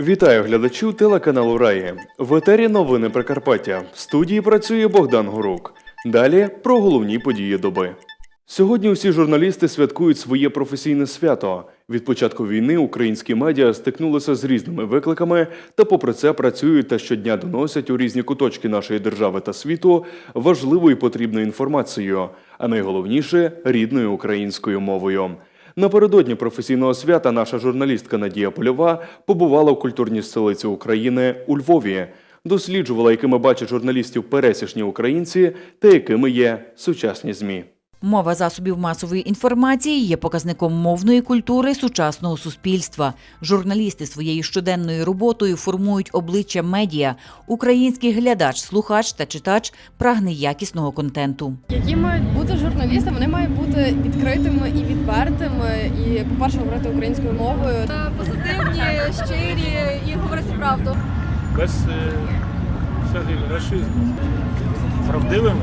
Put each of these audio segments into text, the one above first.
Вітаю глядачів телеканалу Раї. В етері новини Прикарпаття. В студії працює Богдан Горук. Далі про головні події доби. Сьогодні усі журналісти святкують своє професійне свято. Від початку війни українські медіа стикнулися з різними викликами та, попри це, працюють та щодня доносять у різні куточки нашої держави та світу важливу і потрібну інформацію, а найголовніше рідною українською мовою. Напередодні професійного свята наша журналістка Надія Польова побувала в культурній столиці України у Львові, досліджувала, якими бачать журналістів пересічні українці та якими є сучасні змі. Мова засобів масової інформації є показником мовної культури сучасного суспільства. Журналісти своєю щоденною роботою формують обличчя медіа. Український глядач, слухач та читач прагне якісного контенту. які мають бути журналісти, вони мають бути відкритими і відвертими, і, по-перше, говорити українською мовою. позитивні, щирі і говорити правду. без е, всяких расизму. Правдивими.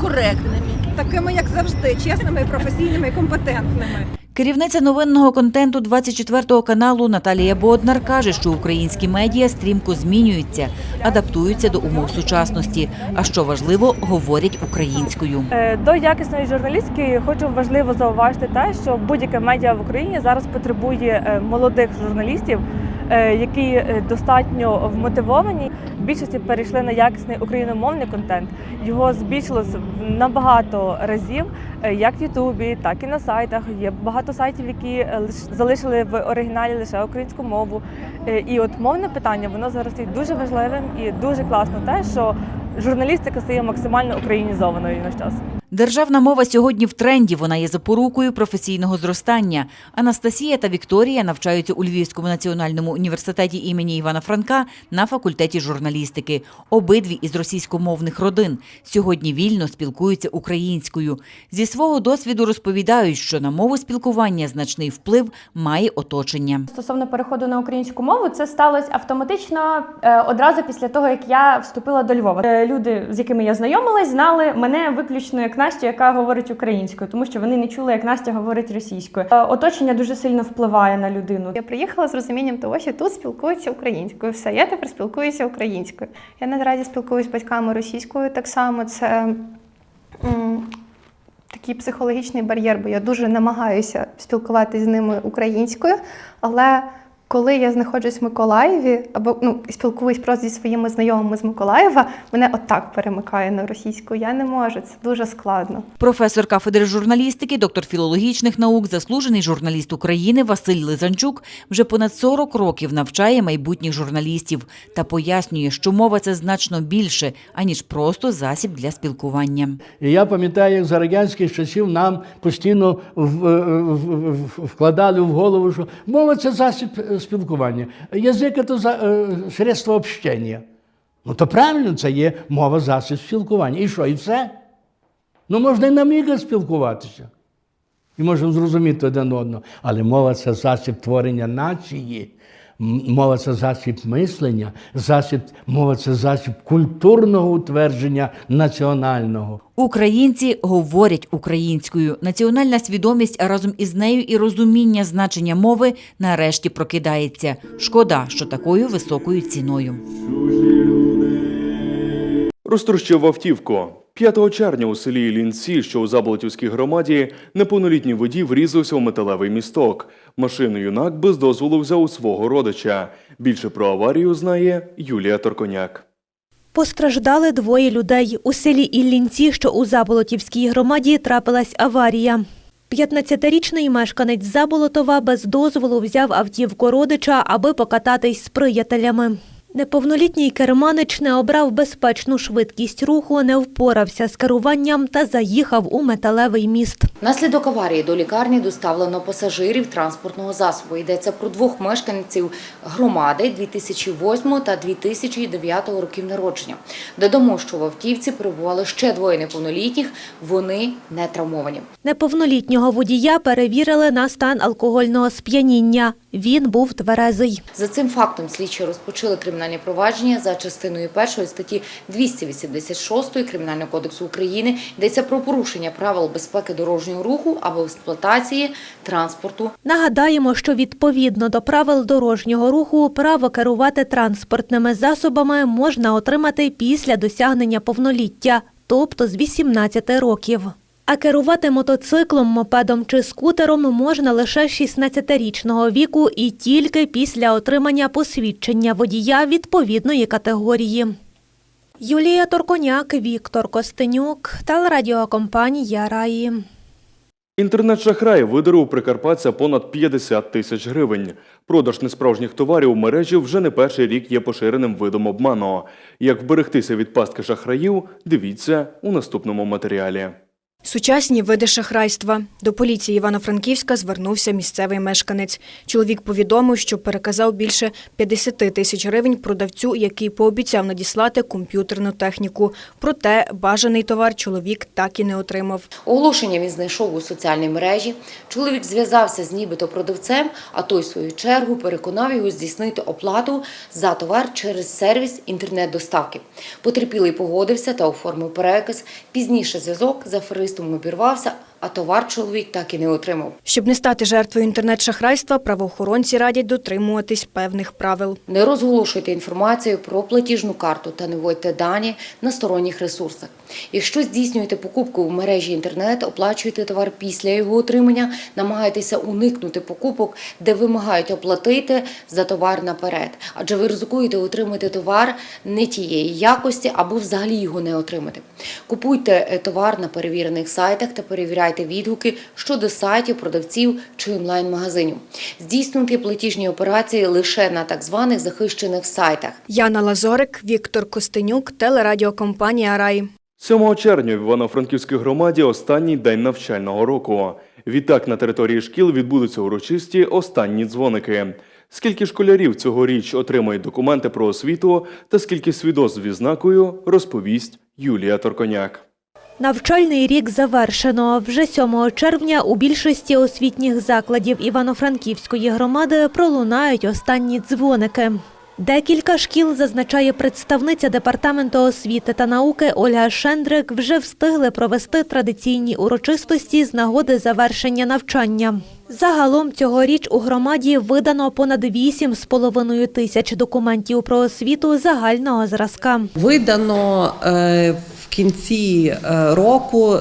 Коректними, такими, як завжди, чесними, професійними і компетентними. Керівниця новинного контенту 24 каналу Наталія Боднар каже, що українські медіа стрімко змінюються, адаптуються до умов сучасності. А що важливо, говорять українською. Е, До якісної журналістики хочу важливо зауважити те, що будь-яке медіа в Україні зараз потребує е, молодих журналістів, е, які достатньо вмотивовані. Більшості перейшли на якісний україномовний контент. Його збільшилось в набагато разів, е, як в Ютубі, так і на сайтах. Є багато сайтів, які е, залишили в оригіналі лише українську мову. Е, І от мовне питання воно зараз є дуже важливим і дуже класно те, що журналістика стає максимально українізованою на час. Державна мова сьогодні в тренді. Вона є запорукою професійного зростання. Анастасія та Вікторія навчаються у Львівському національному університеті імені Івана Франка на факультеті журналістики. Обидві із російськомовних родин сьогодні вільно спілкуються українською. Зі свого досвіду розповідають, що на мову спілкування значний вплив має оточення. Стосовно переходу на українську мову, це сталося автоматично е, одразу після того, як я вступила до Львова. Е, Люди, з якими я знайомилась, знали мене виключно як Настю, яка говорить українською, тому що вони не чули, як Настя говорить російською. Е, Оточення дуже сильно впливає на людину. Я приїхала з розумінням того, що тут спілкуються українською. Все, я тепер спілкуюся українською. Я наразі спілкуюся з батьками російською так само. Це такий психологічний бар'єр, бо я дуже намагаюся спілкуватися з ними українською, але коли я знаходжусь в Миколаєві або ну, спілкуюсь просто зі своїми знайомими з Миколаєва, мене отак перемикає на російську. Я не можу, це дуже складно. Професор кафедри журналістики, доктор філологічних наук, заслужений журналіст України Василь Лизанчук вже понад 40 років навчає майбутніх журналістів та пояснює, що мова це значно більше аніж просто засіб для спілкування. І я пам'ятаю, як за радянських часів нам постійно в- вкладали в голову, що мова це засіб е, спілкування, язик це средство общення. Ну то правильно, це є мова засіб спілкування. І що, і все? Ну можна і на міга спілкуватися. І можемо зрозуміти один одного. Але мова це засіб творення нації, мова це засіб мислення, засіб, мова це засіб культурного утвердження національного. Українці говорять українською. Національна свідомість, разом із нею і розуміння значення мови нарешті прокидається. Шкода, що такою високою ціною. Розтрощив автівку. 5 червня у селі Іллінці, що у Заболотівській громаді, неповнолітній водій врізався в металевий місток. Машину юнак без дозволу взяв у свого родича. Більше про аварію знає Юлія Торконяк. Постраждали двоє людей. У селі Іллінці, що у Заболотівській громаді, трапилась аварія. 15-річний мешканець Заболотова без дозволу взяв автівку родича, аби покататись з приятелями. Неповнолітній керманич не обрав безпечну швидкість руху, не впорався з керуванням та заїхав у металевий міст. Внаслідок аварії до лікарні доставлено пасажирів транспортного засобу. Йдеться про двох мешканців громади 2008 та 2009 років народження. Додамо, що в автівці перебували ще двоє неповнолітніх. Вони не травмовані. Неповнолітнього водія перевірили на стан алкогольного сп'яніння. Він був тверезий. За цим фактом слідчі розпочали кримінальне провадження за частиною першої статті 286 Кримінального кодексу України. Йдеться про порушення правил безпеки дорожнього руху або експлуатації транспорту Нагадаємо, що відповідно до правил дорожнього руху право керувати транспортними засобами можна отримати після досягнення повноліття, тобто з 18 років. А керувати мотоциклом, мопедом чи скутером можна лише 16-річного віку і тільки після отримання посвідчення водія відповідної категорії. Юлія Торконяк, Віктор Костенюк, телерадіокомпанія Раї. Інтернет-шахрай видерив у прикарпатця понад 50 тисяч гривень. Продаж несправжніх товарів у мережі вже не перший рік є поширеним видом обману. Як вберегтися від пастки шахраїв, дивіться у наступному матеріалі. Сучасні види шахрайства. До поліції Івано-Франківська звернувся місцевий мешканець. Чоловік повідомив, що переказав більше 50 тисяч гривень продавцю, який пообіцяв надіслати комп'ютерну техніку. Проте бажаний товар чоловік так і не отримав. Оголошення він знайшов у соціальній мережі. Чоловік зв'язався з нібито продавцем, а той, в свою чергу, переконав його здійснити оплату за товар через сервіс інтернет-доставки. Потерпілий погодився та оформив переказ. Пізніше зв'язок з аферистом обірвався, а товар чоловік так і не отримав. Щоб не стати жертвою інтернет-шахрайства, правоохоронці радять дотримуватись певних правил. Не розголошуйте інформацію про платіжну карту та не вводьте дані на сторонніх ресурсах. Якщо здійснюєте покупку в мережі інтернет, оплачуєте товар після його отримання, намагайтеся уникнути покупок, де вимагають оплатити за товар наперед, адже ви ризикуєте отримати товар не тієї якості або взагалі його не отримати. Купуйте е, товар на перевірених сайтах та перевіряйте відгуки щодо сайтів, продавців чи онлайн-магазинів. Здійснюйте платіжні операції лише на так званих захищених сайтах. Яна Лазорик, Віктор Костенюк, телерадіокомпанія Рай. 7 червня в Івано-Франківській громаді останній день навчального року. Відтак на території шкіл відбудуться урочисті останні дзвоники. Скільки школярів цьогоріч отримають документи про освіту та скільки свідоцтв з відзнакою, розповість Юлія Торконяк. Навчальний рік завершено. Вже 7 червня у більшості освітніх закладів Івано-Франківської громади пролунають останні дзвоники. Декілька шкіл, зазначає представниця департаменту освіти та науки Ольга Шендрик, вже встигли провести традиційні урочистості з нагоди завершення навчання. Загалом цьогоріч у громаді видано понад 8,5 тисяч документів про освіту загального зразка. Видано е, кінці е, року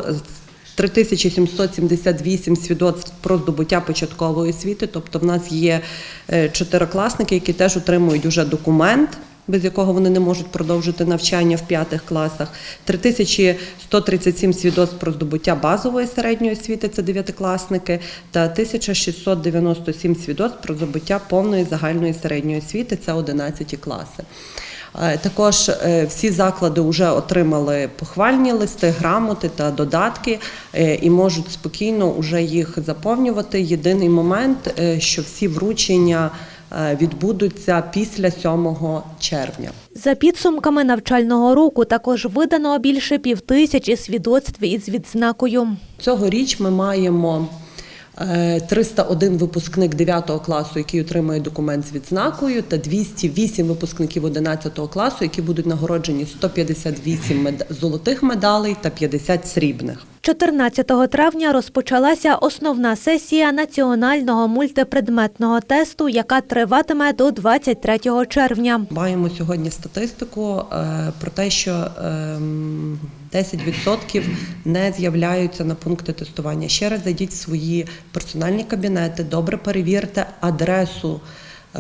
3778 свідоцтв про здобуття початкової освіти. Тобто в нас є е, чотирикласники, які теж отримують уже документ. Без якого вони не можуть продовжити навчання в п'ятих класах, 3137 свідоцтв про здобуття базової середньої освіти, це дев'ятикласники, та 1697 свідоцтв про здобуття повної загальної середньої освіти, це 11 класи. Е, Також е, всі заклади вже отримали похвальні листи, грамоти та додатки е, і можуть спокійно вже їх заповнювати. Єдиний момент, що всі вручення відбудуться після 7 червня. За підсумками навчального року також видано більше півтисячі свідоцтв із відзнакою. Цьогоріч ми маємо 301 випускник 9 класу, який отримує документ з відзнакою, та 208 випускників 11 класу, які будуть нагороджені 158 мед- золотих медалей та 50 срібних. 14 травня розпочалася основна сесія національного мультипредметного тесту, яка триватиме до 23 червня. Маємо сьогодні статистику е, про те, що ем, 10% не з'являються на пункти тестування. Ще раз зайдіть в свої персональні кабінети, добре перевірте адресу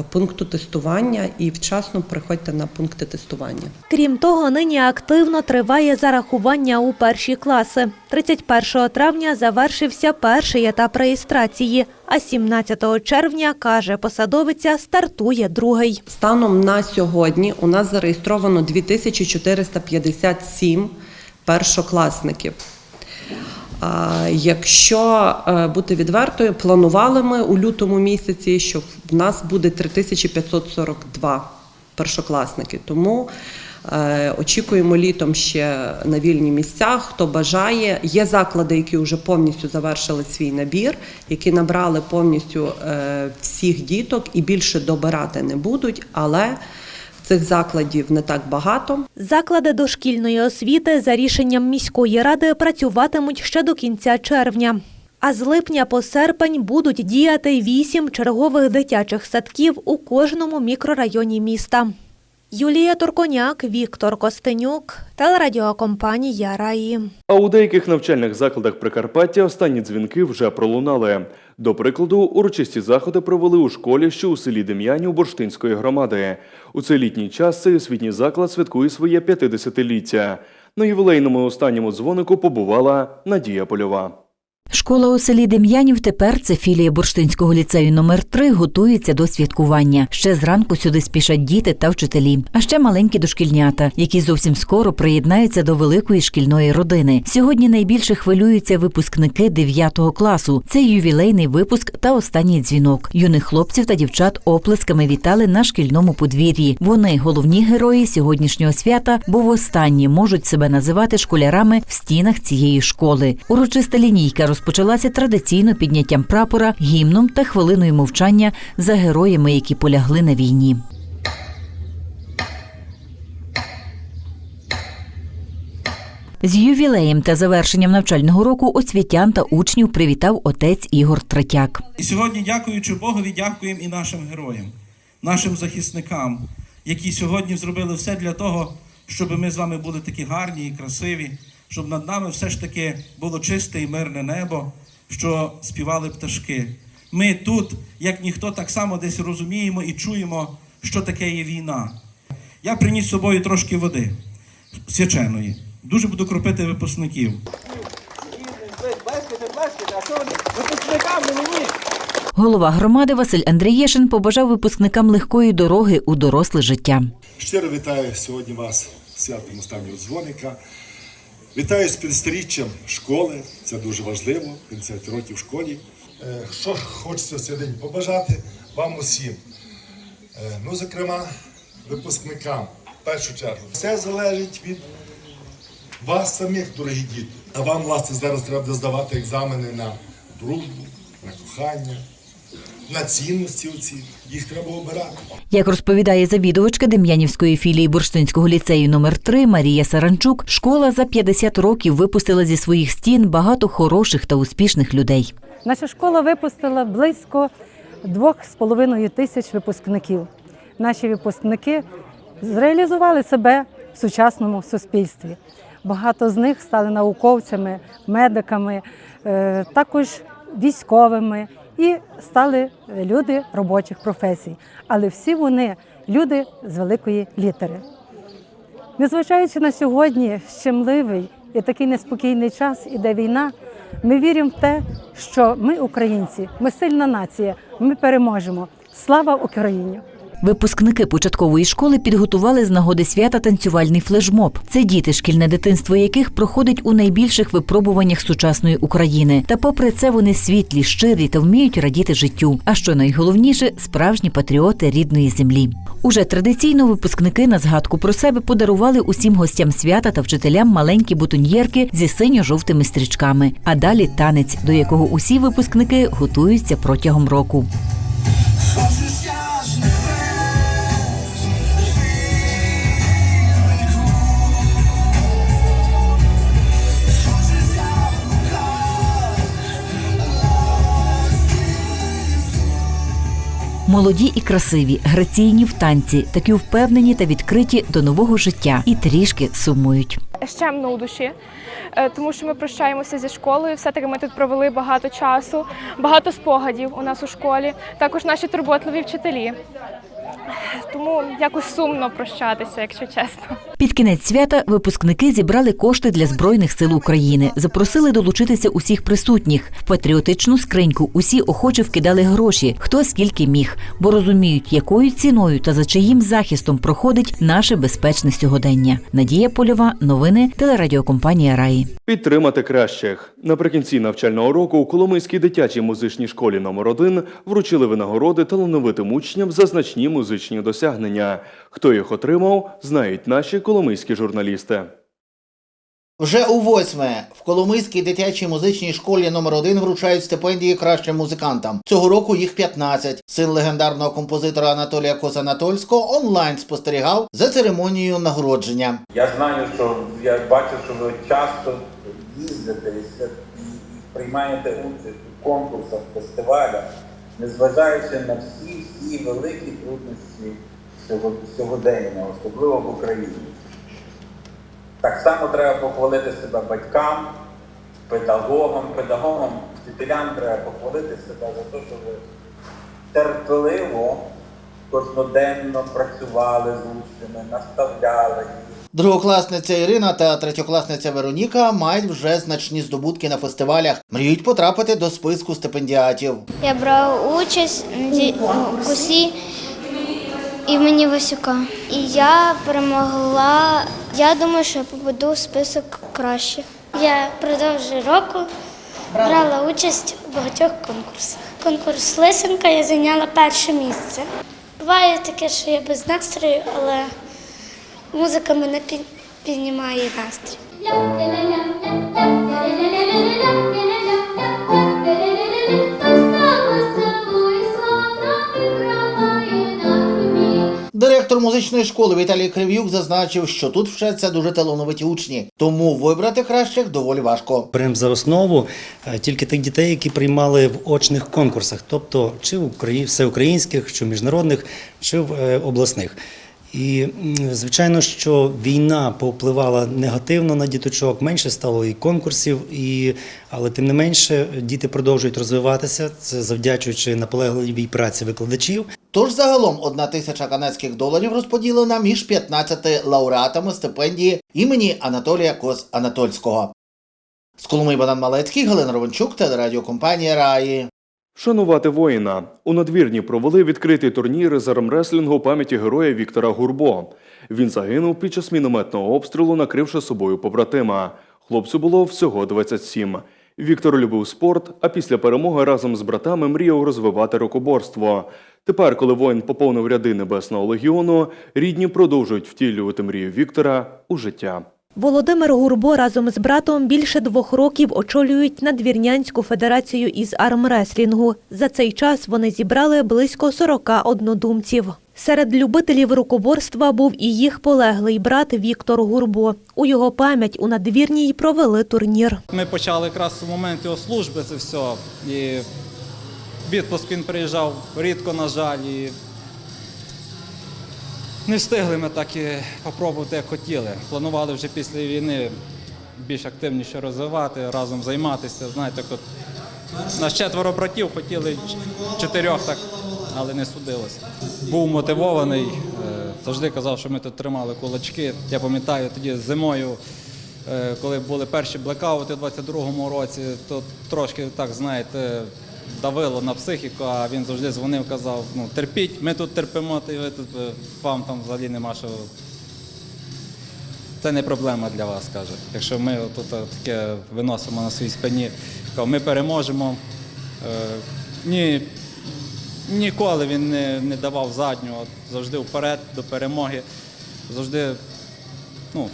пункту тестування і вчасно приходьте на пункти тестування. Крім того, нині активно триває зарахування у перші класи. 31 травня завершився перший етап реєстрації, а 17 червня, каже посадовиця, стартує другий. Станом на сьогодні у нас зареєстровано 2457 першокласників. Якщо е, бути відвертою, планували ми у лютому місяці, що в нас буде 3542 першокласники. Тому е, очікуємо літом ще на вільні місця. Хто бажає, є заклади, які вже повністю завершили свій набір, які набрали повністю е, всіх діток і більше добирати не будуть, але цих закладів не так багато. Заклади дошкільної освіти за рішенням міської ради працюватимуть ще до кінця червня. А з липня по серпень будуть діяти вісім чергових дитячих садків у кожному мікрорайоні міста. Юлія Турконяк, Віктор Костенюк, телерадіокомпанія Раї. А у деяких навчальних закладах Прикарпаття останні дзвінки вже пролунали. До прикладу, урочисті заходи провели у школі, що у селі Дем'янів Бурштинської громади. У цей літній час цей освітній заклад святкує своє 50-ліття. На ювілейному останньому дзвонику побувала Надія Польова. Школа у селі Дем'янів тепер це філія Бурштинського ліцею номер 3 готується до святкування. Ще зранку сюди спішать діти та вчителі, а ще маленькі дошкільнята, які зовсім скоро приєднаються до великої шкільної родини. Сьогодні найбільше хвилюються випускники 9 класу. Це ювілейний випуск та останній дзвінок. Юних хлопців та дівчат оплесками вітали на шкільному подвір'ї. Вони головні герої сьогоднішнього свята, бо востаннє можуть себе називати школярами в стінах цієї школи. Урочиста лінійка розпочалася традиційно підняттям прапора, гімном та хвилиною мовчання за героями, які полягли на війні. З ювілеєм та завершенням навчального року освітян та учнів привітав отець Ігор Третяк. І сьогодні, дякуючи Богові, дякуємо і нашим героям, нашим захисникам, які сьогодні зробили все для того, щоб ми з вами були такі гарні і красиві, щоб над нами все ж таки було чисте і мирне небо, що співали пташки. Ми тут, як ніхто, так само десь розуміємо і чуємо, що таке є війна. Я приніс з собою трошки води свяченої. Дуже буду кропити випускників. Голова громади Василь Андрієшин побажав випускникам легкої дороги у доросле життя. Щиро вітаю сьогодні вас святом останнього дзвоника. Вітаю з 50-річчям школи. Це дуже важливо. 50 років в школі. Е, Що хочеться цей день побажати вам усім. Е, Ну, зокрема, випускникам в першу чергу. Все залежить від вас самих, дорогі діти. А вам, власне, зараз треба здавати екзамени на дружбу, на кохання, на цінності оці. Їх треба обирати. Як розповідає завідувачка Дем'янівської філії Бурштинського ліцею номер 3 Марія Саранчук, школа за 50 років випустила зі своїх стін багато хороших та успішних людей. Наша школа випустила близько двох з половиною тисяч випускників. Наші випускники зреалізували себе в сучасному суспільстві. Багато з них стали науковцями, медиками, е, також військовими і стали люди робочих професій. Але всі вони люди з великої літери. Незважаючи на сьогодні щемливий і такий неспокійний час, іде війна, ми віримо в те, що ми, українці, ми сильна нація, ми переможемо. Слава Україні! Випускники початкової школи підготували з нагоди свята танцювальний флешмоб. Це діти, шкільне дитинство яких проходить у найбільших випробуваннях сучасної України. Та попри це вони світлі, щирі та вміють радіти життю. А що найголовніше справжні патріоти рідної землі. Уже традиційно випускники на згадку про себе подарували усім гостям свята та вчителям маленькі бутоньєрки зі синьо-жовтими стрічками. А далі танець, до якого усі випускники готуються протягом року. Молоді і красиві, граційні в танці, такі впевнені та відкриті до нового життя і трішки сумують. щемно у душі, е, тому що ми прощаємося зі школою. Все-таки ми тут провели багато часу, багато спогадів у нас у школі. Також наші турботливі вчителі. Тому якось сумно прощатися, якщо чесно. Під кінець свята випускники зібрали кошти для збройних сил України. Запросили долучитися усіх присутніх. В патріотичну скриньку усі охоче вкидали гроші, хто скільки міг, бо розуміють, якою ціною та за чиїм захистом проходить наше безпечне сьогодення. Надія Польова, новини, телерадіокомпанія Раї. Підтримати кращих наприкінці навчального року у Коломийській дитячій музичній школі номер 1 вручили винагороди талановитим учням за значні музичні досягнення. Хто їх отримав, знають наші коломийські журналісти. Вже у восьме в Коломийській дитячій музичній школі номер 1 вручають стипендії кращим музикантам. Цього року їх 15. Син легендарного композитора Анатолія Козанатольського онлайн спостерігав за церемонією нагородження. Я знаю, що я бачу, що ви часто їздите і приймаєте участь у конкурсах, фестивалях, незважаючи на всі всі великі труднощі сього- сьогодення, особливо в Україні. Так само треба похвалити себе батькам, педагогам, педагогам, вчителям треба похвалити себе за те, що ви терпеливо, кожноденно працювали з учнями, наставляли їх. Другокласниця Ірина та третьокласниця Вероніка мають вже значні здобутки на фестивалях. Мріють потрапити до списку стипендіатів. Я брав участь у кусі імені Васюка. І я перемогла. Я думаю, що я попаду в список краще. Я впродовж року брала участь у багатьох конкурсах. Конкурс Лисенка я зайняла перше місце. Буває таке, що я без настрою, але музика мене піднімає настрій. Директор музичної школи Віталій Крив'юк зазначив, що тут вчаться дуже талановиті учні, тому вибрати кращих доволі важко. Беремо за основу е, тільки тих дітей, які приймали в очних конкурсах, тобто чи в Украї... всеукраїнських, чи в міжнародних, чи в е, обласних. І звичайно, що війна повпливала негативно на діточок, менше стало і конкурсів, і... але тим не менше діти продовжують розвиватися. Це завдячуючи наполегливій праці викладачів. Тож загалом одна тисяча канадських доларів розподілена між 15 лауреатами стипендії імені Анатолія Коз Анатольського. З Коломиї Богдан Малецький, Галина Ровенчук, телерадіокомпанія Раї. Вшанувати воїна у надвірні провели відкритий турнір з армреслінгу пам'яті героя Віктора Гурбо. Він загинув під час мінометного обстрілу, накривши собою побратима. Хлопцю було всього 27. Віктор любив спорт, а після перемоги разом з братами мріяв розвивати рукоборство. Тепер, коли воїн поповнив ряди Небесного легіону, рідні продовжують втілювати мрію Віктора у життя. Володимир Гурбо разом з братом більше двох років очолюють надвірнянську федерацію із армреслінгу. За цей час вони зібрали близько 40 однодумців. Серед любителів рукоборства був і їх полеглий брат Віктор Гурбо. У його пам'ять у надвірній провели турнір. Ми почали якраз у момент його служби це все. І відпуск він приїжджав рідко, на жаль. І не встигли ми так і попробувати, як хотіли. Планували вже після війни більш активніше розвивати, разом займатися. Знаєте, от нас четверо братів хотіли чотирьох так, але не судилося. Був мотивований, е, завжди казав, що ми тут тримали кулачки. Я пам'ятаю тоді зимою. Е, коли були перші блекаути у 22-му році, то трошки так, знаєте, давило на психіку, а він завжди дзвонив, казав, ну терпіть, ми тут терпимо, та ви тут е, вам там взагалі нема що. Це не проблема для вас, каже. Якщо ми тут е, таке виносимо на своїй спині, ми переможемо. Е, Ні, ніколи він не, не давав заднього, завжди вперед до перемоги, завжди, ну,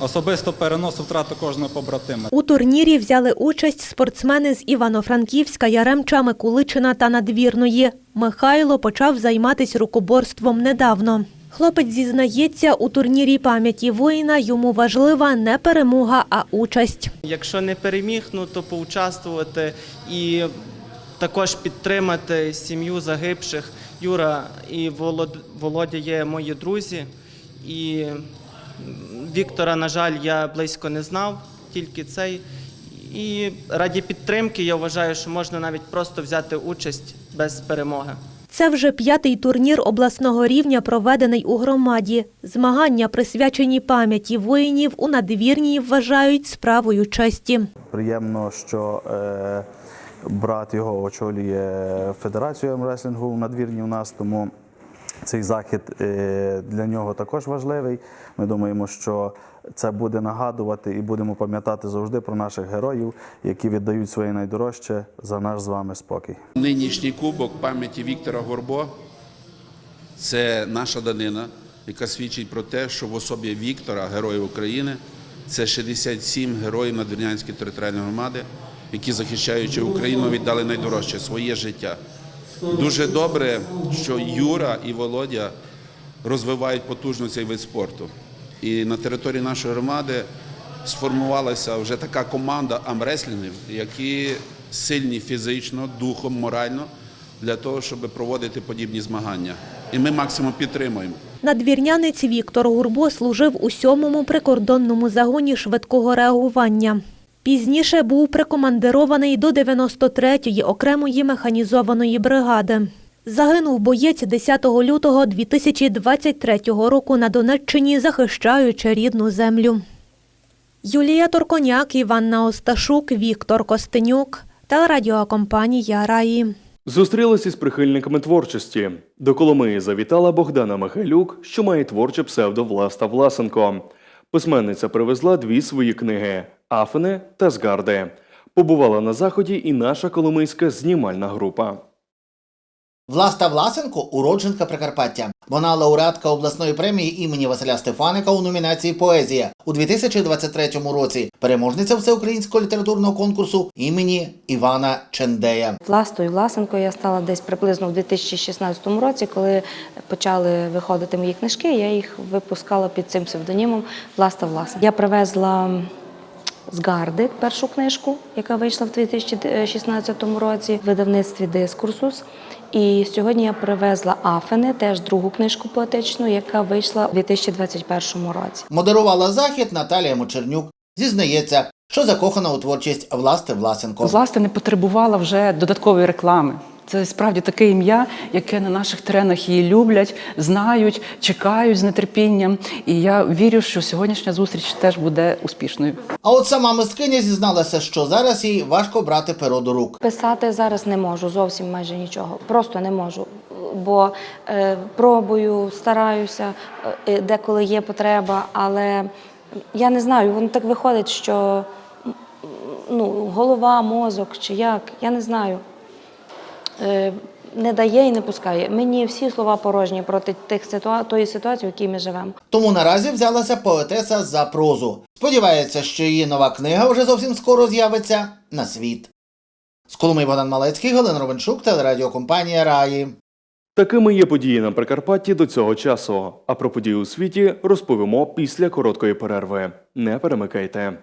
особисто переносив втрату кожного побратима. У турнірі взяли участь спортсмени з Івано-Франківська, Яремча, Микуличина та Надвірної. Михайло почав займатися рукоборством недавно. Хлопець зізнається, у турнірі пам'яті воїна йому важлива не перемога, а участь. Якщо не переміг, ну то поучаствувати і також підтримати сім'ю загибших. Юра і Волод- Володя є мої друзі. І Віктора, на жаль, я близько не знав, тільки цей. І раді підтримки я вважаю, що можна навіть просто взяти участь без перемоги. Це вже п'ятий турнір обласного рівня, проведений у громаді. Змагання, присвячені пам'яті воїнів, у надвірній вважають справою честі. Приємно, що е, брат його очолює Федерацію армреслінгу в надвірні у нас, тому цей захід е, для нього також важливий. Ми думаємо, що це буде нагадувати і будемо пам'ятати завжди про наших героїв, які віддають своє найдорожче за наш з вами спокій. Нинішній кубок пам'яті Віктора Горбо це наша данина, яка свідчить про те, що в особі Віктора, Героя України, це 67 героїв Надвірнянської територіальної громади, які, захищаючи Україну, віддали найдорожче своє життя. Дуже добре, що Юра і Володя розвивають потужно цей вид спорту. І на території нашої громади сформувалася вже така команда амреслінгів, які сильні фізично, духом, морально для того, щоб проводити подібні змагання. І ми максимум підтримуємо. Надвірнянець Віктор Гурбо служив у сьомому прикордонному загоні швидкого реагування. Пізніше був прикомандирований до 93-ї окремої механізованої бригади. Загинув боєць 10 лютого 2023 року на Донеччині, захищаючи рідну землю. Юлія Торконяк, Іванна Осташук, Віктор Костенюк, телерадіокомпанія Раї. Зустрілися з прихильниками творчості. До Коломиї завітала Богдана Михайлюк, що має творче псевдо Власта Власенко. Письменниця привезла дві свої книги Афини та Згарди. Побувала на заході і наша коломийська знімальна група. Власта Власенко уродженка Прикарпаття. Вона лауреатка обласної премії імені Василя Стефаника у номінації Поезія у 2023 році. Переможниця всеукраїнського літературного конкурсу імені Івана Чендея. Властою Власенко я стала десь приблизно в 2016 році, коли почали виходити мої книжки. Я їх випускала під цим псевдонімом Власта Власенко. Я привезла з Гарди першу книжку, яка вийшла в 2016 році в видавництві Дискурсус. І сьогодні я привезла Афини, теж другу книжку поетичну, яка вийшла у 2021 році. Модерувала захід Наталія Мочернюк. Зізнається, що закохана у творчість Власти Власенко. Власне, не потребувала вже додаткової реклами. Це справді таке ім'я, яке на наших теренах її люблять, знають, чекають з нетерпінням. І я вірю, що сьогоднішня зустріч теж буде успішною. А от сама мисткиня зізналася, що зараз їй важко брати перо до рук. Писати зараз не можу, зовсім майже нічого. Просто не можу. Бо е, пробую, стараюся, е, деколи є потреба, але я не знаю, воно так виходить, що ну, голова, мозок чи як, я не знаю. Е, не дає і не пускає. Мені всі слова порожні проти тих ситуа... тої ситуації, в якій ми живемо. Тому наразі взялася поетеса за прозу. Сподівається, що її нова книга вже зовсім скоро з'явиться на світ. З Коломи Богдан Малецький, Галина Ровенчук, телерадіокомпанія Раї. Такими є події на Прикарпатті до цього часу. А про події у світі розповімо після короткої перерви. Не перемикайте.